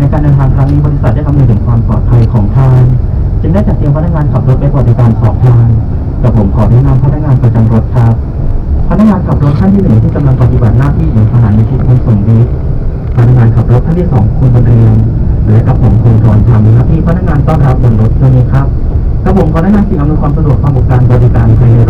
ในการเดินทางครั้งนี้บริษัทได้คำนึงถึงความปลอดภัยของทานจึงได้จัดเตรียมพนักงานขับรถไปปบริการสองทานแต่ผมขอแนะนำพนักงานประจำรถครับ พนักงานขับรถท่านที่หนึ่งที่กำลังปฏิบัติหน้าที่อยู่สถานีชิดคุณสมฤทธิ์พนักงานขับรถท่านที่สองคุณบรรเรียนและกับผมคุณกรทำหน้าที่พนักงานต้อนรับบนรถด้วยครับกับผมขอแนะนำสิ่งอำนวยความสะดวกความบริการบริการภายในร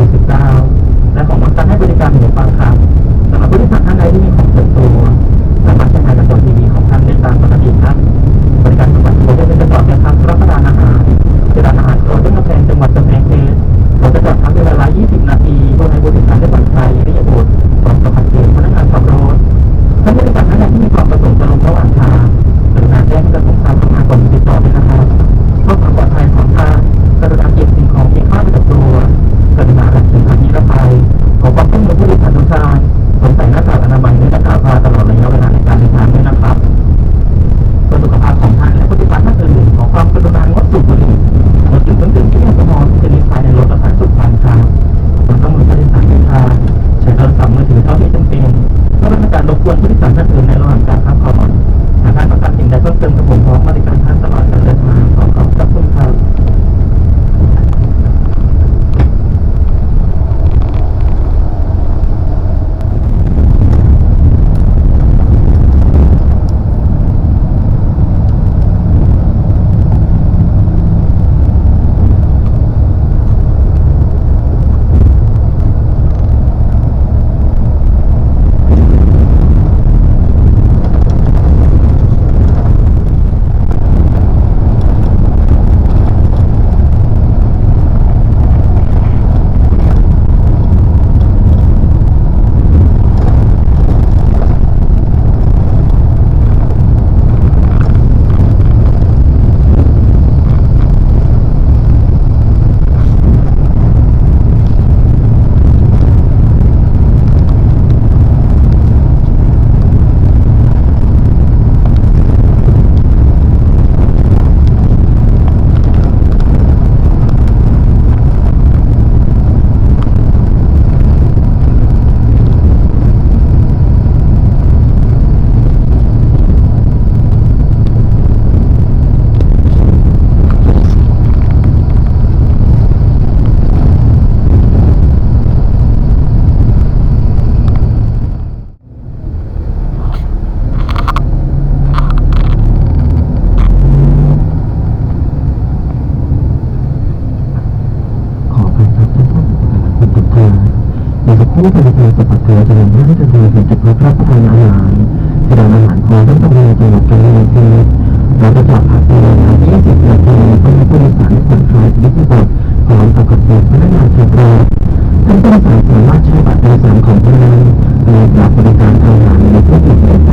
วิด -19 และของมันจะให้บริการหมูฟังครับ ทานอาหารที่ร้านอาหารของที่ต้องมีจังวาญจริงรีเราจะจัดพักเวลา20นาทีเพื่อให้ผู้โดยสารได้ผ่อนคลายชีวิตที่สดร้อมกับกดเงิพนักงานชำระซึ่งผู้องสามารถใช้บัตรโดยทารของพนักงานในบริการทางอาหารในทุกจุด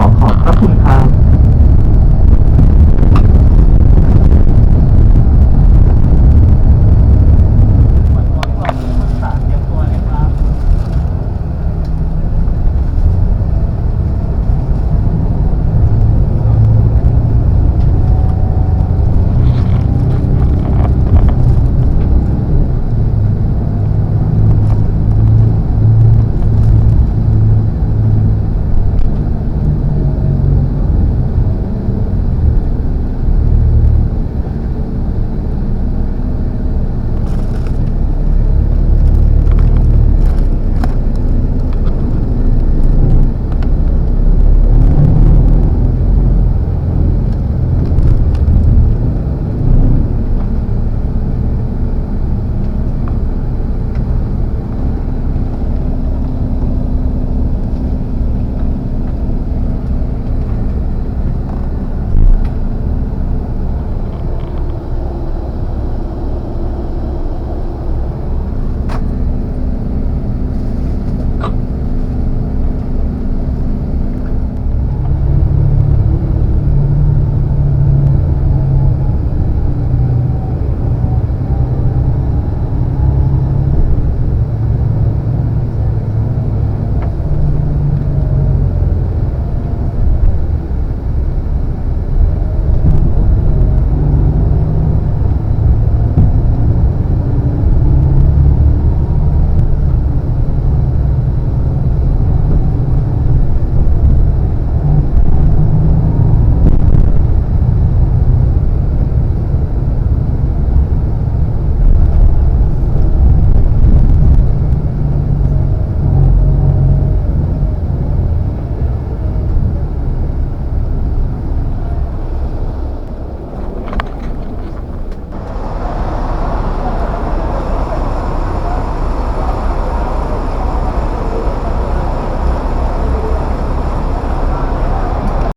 ขอขอบพระคุณครับ